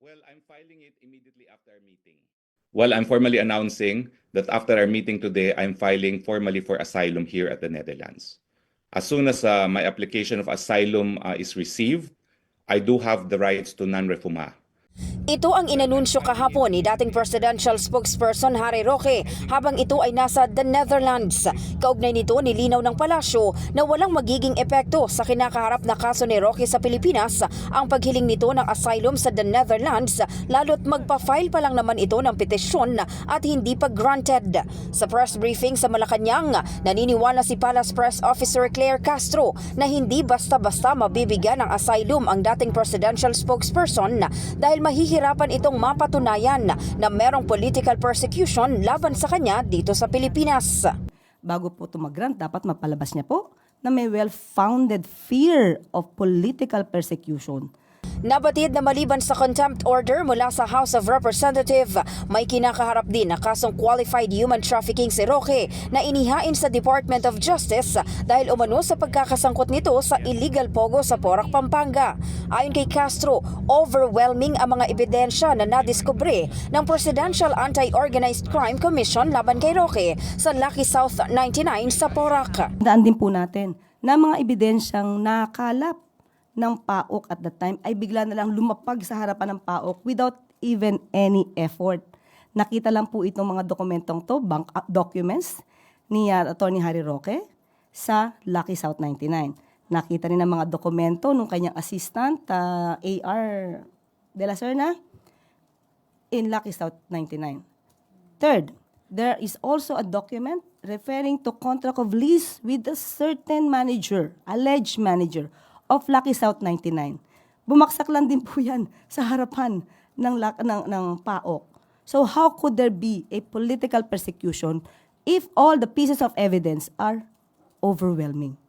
Well, I'm filing it immediately after our meeting. Well, I'm formally announcing that after our meeting today, I'm filing formally for asylum here at the Netherlands. As soon as uh, my application of asylum uh, is received, I do have the rights to non-refoulement. Ito ang inanunsyo kahapon ni dating presidential spokesperson Harry Roque habang ito ay nasa the Netherlands. Kaugnay nito nilinaw ng palasyo na walang magiging epekto sa kinakaharap na kaso ni Roque sa Pilipinas ang paghiling nito ng asylum sa the Netherlands lalo't magpa-file pa lang naman ito ng petisyon at hindi pa granted. Sa press briefing sa Malacanang, naniniwala si Palace Press Officer Claire Castro na hindi basta-basta mabibigyan ng asylum ang dating presidential spokesperson dahil mahihirapan itong mapatunayan na merong political persecution laban sa kanya dito sa Pilipinas. bago po ito mag-grant, dapat mapalabas niya po na may well-founded fear of political persecution. Nabatid na maliban sa contempt order mula sa House of Representative, may kinakaharap din na kasong qualified human trafficking si Roque na inihain sa Department of Justice dahil umano sa pagkakasangkot nito sa illegal pogo sa Porac, Pampanga. Ayon kay Castro, overwhelming ang mga ebidensya na nadiskubre ng Presidential Anti-Organized Crime Commission laban kay Roque sa Lucky South 99 sa Porac. Daan din po natin na mga ebidensyang nakalap ng PAOK at that time ay bigla na lang lumapag sa harapan ng PAOK without even any effort. Nakita lang po itong mga dokumentong to, bank uh, documents ni uh, Attorney Harry Roque sa Lucky South 99. Nakita rin ang mga dokumento ng kanyang assistant, uh, AR de la Serna, in Lucky South 99. Third, there is also a document referring to contract of lease with a certain manager, alleged manager of Lucky South 99. Bumaksak lang din po yan sa harapan ng, ng, ng PAOK. So how could there be a political persecution if all the pieces of evidence are overwhelming?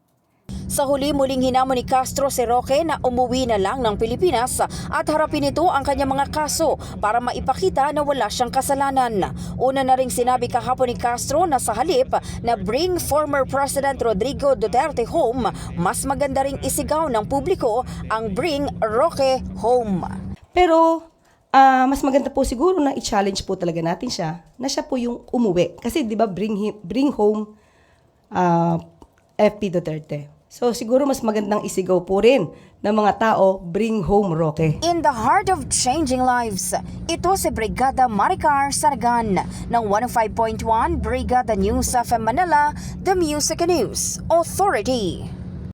Sa huli muling hinamon ni Castro si Roque na umuwi na lang ng Pilipinas at harapin ito ang kanyang mga kaso para maipakita na wala siyang kasalanan. Una na ring sinabi kahapon ni Castro na sa halip na bring former President Rodrigo Duterte home, mas maganda ring isigaw ng publiko ang bring Roque home. Pero ah, mas maganda po siguro na i-challenge po talaga natin siya na siya po yung umuwi. Kasi 'di ba bring bring home ah, FP Duterte. So siguro mas magandang isigaw po rin ng mga tao, bring home Roque. In the heart of changing lives, ito si Brigada Maricar Sargan ng 105.1 Brigada News of Manila, The Music News Authority.